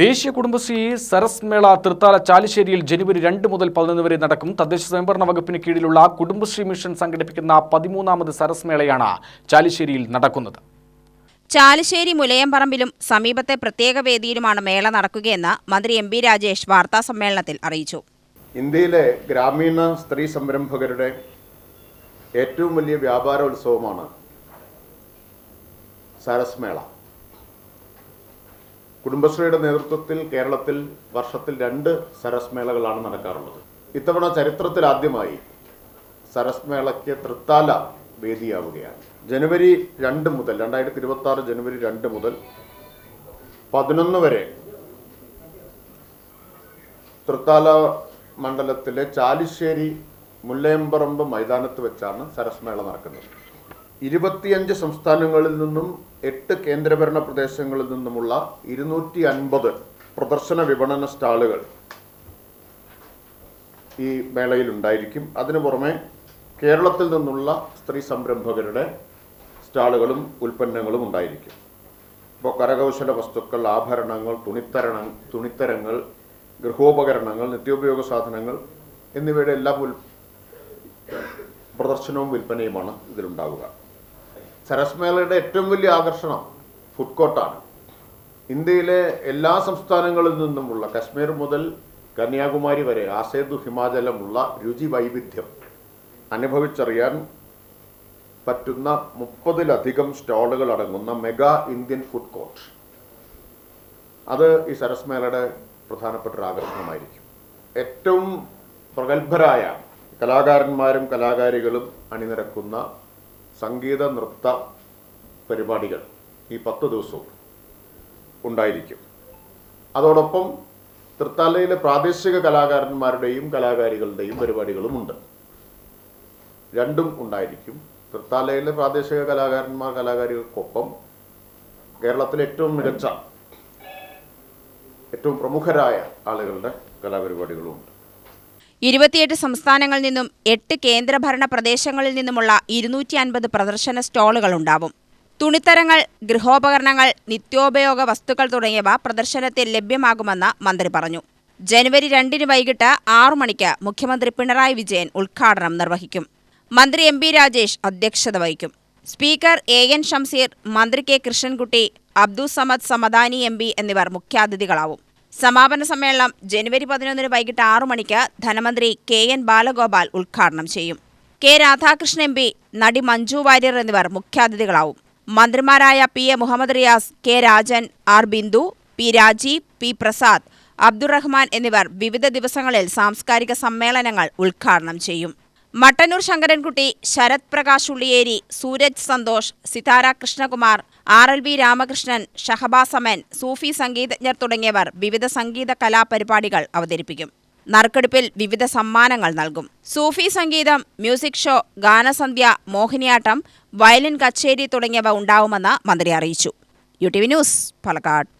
ദേശീയ കുടുംബശ്രീ സരസ് മേള തൃത്താല ചാലിശ്ശേരിയിൽ ജനുവരി രണ്ട് മുതൽ പതിനൊന്ന് വരെ നടക്കും. തദ്ദേശ സ്വയംഭരണ വകുപ്പിന് കീഴിലുള്ള കുടുംബശ്രീ മിഷൻ സംഘടിപ്പിക്കുന്ന പതിമൂന്നാമത് സരസ് മേളയാണ് ചാലിശ്ശേരിയിൽ നടക്കുന്നത്. ചാലിശ്ശേരി മുലയംപറമ്പിലും സമീപത്തെ പ്രത്യേക വേദിയിലുമാണ് മേള നടക്കുകയെന്ന് മന്ത്രി എം ബി രാജേഷ് വാർത്താസമ്മേളനത്തിൽ അറിയിച്ചു. ഇന്ത്യയിലെ ഗ്രാമീണ സ്ത്രീ സംരംഭകരുടെ ഏറ്റവും വലിയ വ്യാപാരോത്സവമാണ് സരസ് മേള. കുടുംബശ്രീയുടെ നേതൃത്വത്തിൽ കേരളത്തിൽ വർഷത്തിൽ രണ്ട് സരസ് മേളകളാണ് നടക്കാറുള്ളത്. ഇത്തവണ ചരിത്രത്തിൽ ആദ്യമായി സരസ് മേളയ്ക്ക് തൃത്താല വേദിയാവുകയാണ്. ജനുവരി രണ്ട് മുതൽ രണ്ടായിരത്തി ഇരുപത്തി ആറ് ജനുവരി രണ്ട് മുതൽ പതിനൊന്ന് വരെ തൃത്താല മണ്ഡലത്തിലെ ചാലിശ്ശേരി മുല്ലയമ്പറമ്പ് മൈതാനത്ത് വെച്ചാണ് സരസ്മേള നടക്കുന്നത്. ഇരുപത്തിയഞ്ച് സംസ്ഥാനങ്ങളിൽ നിന്നും എട്ട് കേന്ദ്രഭരണ പ്രദേശങ്ങളിൽ നിന്നുമുള്ള ഇരുന്നൂറ്റി അൻപത് പ്രദർശന വിപണന സ്റ്റാളുകൾ ഈ മേളയിൽ ഉണ്ടായിരിക്കും. അതിനു പുറമെ കേരളത്തിൽ നിന്നുള്ള സ്ത്രീ സംരംഭകരുടെ സ്റ്റാളുകളും ഉൽപ്പന്നങ്ങളും ഉണ്ടായിരിക്കും. ഇപ്പോൾ കരകൗശല വസ്തുക്കൾ ആഭരണങ്ങൾ തുണിത്തരണ തുണിത്തരങ്ങൾ ഗൃഹോപകരണങ്ങൾ നിത്യോപയോഗ സാധനങ്ങൾ എന്നിവയുടെ എല്ലാം പ്രദർശനവും വിൽപ്പനയുമാണ് ഇതിലുണ്ടാവുക. സരസ് മേളയുടെ ഏറ്റവും വലിയ ആകർഷണം ഫുഡ് കോർട്ടാണ് ഇന്ത്യയിലെ എല്ലാ സംസ്ഥാനങ്ങളിൽ നിന്നുമുള്ള കശ്മീർ മുതൽ കന്യാകുമാരി വരെ ആസേതു ഹിമാചലമുള്ള രുചി വൈവിധ്യം അനുഭവിച്ചറിയാൻ പറ്റുന്ന മുപ്പതിലധികം സ്റ്റാളുകൾ അടങ്ങുന്ന മെഗാ ഇന്ത്യൻ ഫുഡ് കോർട്ട് അത് ഈ സരസ് മേളയുടെ പ്രധാനപ്പെട്ട ഒരു ആകർഷണമായിരിക്കും. ഏറ്റവും പ്രഗത്ഭരായ കലാകാരന്മാരും കലാകാരികളും അണിനിരക്കുന്ന സംഗീത നൃത്ത പരിപാടികൾ ഈ പത്ത് ദിവസവും ഉണ്ടായിരിക്കും. അതോടൊപ്പം തൃത്താലയിലെ പ്രാദേശിക കലാകാരന്മാരുടെയും കലാകാരികളുടെയും പരിപാടികളുമുണ്ട് രണ്ടും ഉണ്ടായിരിക്കും. തൃത്താലയിലെ പ്രാദേശിക കലാകാരന്മാർ കലാകാരികൾക്കൊപ്പം കേരളത്തിലെ ഏറ്റവും മികച്ച ഏറ്റവും പ്രമുഖരായ ആളുകളുടെ കലാപരിപാടികളുമുണ്ട് ഇരുപത്തിയെട്ട് സംസ്ഥാനങ്ങളിൽ നിന്നും എട്ട് കേന്ദ്രഭരണ പ്രദേശങ്ങളിൽ നിന്നുമുള്ള ഇരുന്നൂറ്റി അൻപത് പ്രദർശന സ്റ്റാളുകൾ ഉണ്ടാവും തുണിത്തരങ്ങൾ ഗൃഹോപകരണങ്ങൾ നിത്യോപയോഗ വസ്തുക്കൾ തുടങ്ങിയവ പ്രദർശനത്തിൽ ലഭ്യമാകുമെന്ന് മന്ത്രി പറഞ്ഞു. ജനുവരി രണ്ടിന് വൈകിട്ട് ആറു മണിക്ക് മുഖ്യമന്ത്രി പിണറായി വിജയൻ ഉദ്ഘാടനം നിർവഹിക്കും. മന്ത്രി എം പി രാജേഷ് അധ്യക്ഷത വഹിക്കും. സ്പീക്കർ എ എൻ ഷംസീർ മന്ത്രി K Krishnankutty Abdul Samad Samadani M P എന്നിവർ മുഖ്യാതിഥികളാവും. സമാപന സമ്മേളനം ജനുവരി പതിനൊന്നിന് വൈകിട്ട് ആറു മണിക്ക് ധനമന്ത്രി കെ എൻ ബാലഗോപാൽ ഉദ്ഘാടനം ചെയ്യും. കെ രാധാകൃഷ്ണൻ എം പി നടി മഞ്ജു വാര്യർ എന്നിവർ മുഖ്യാതിഥികളാവും. മന്ത്രിമാരായ P A Muhammad Riyas K Rajan R Bindu P Rajeev P Prasad Abdurahman എന്നിവർ വിവിധ ദിവസങ്ങളിൽ സാംസ്കാരിക സമ്മേളനങ്ങൾ ഉദ്ഘാടനം ചെയ്യും. Mattannur Sankarankutty Sarath Prakash Ulliyeri Sooraj Santhosh Sithara Krishnakumar R L V Ramakrishnan Shahabaz Aman സൂഫി സംഗീതജ്ഞർ തുടങ്ങിയവർ വിവിധ സംഗീത കലാപരിപാടികൾ അവതരിപ്പിക്കും. നറുക്കെടുപ്പിൽ വിവിധ സമ്മാനങ്ങൾ നൽകും. സൂഫി സംഗീതം മ്യൂസിക് ഷോ ഗാനസന്ധ്യ മോഹിനിയാട്ടം വയലിൻ കച്ചേരി തുടങ്ങിയവ ഉണ്ടാവുമെന്ന് മന്ത്രി അറിയിച്ചു. U T V news Palakkad.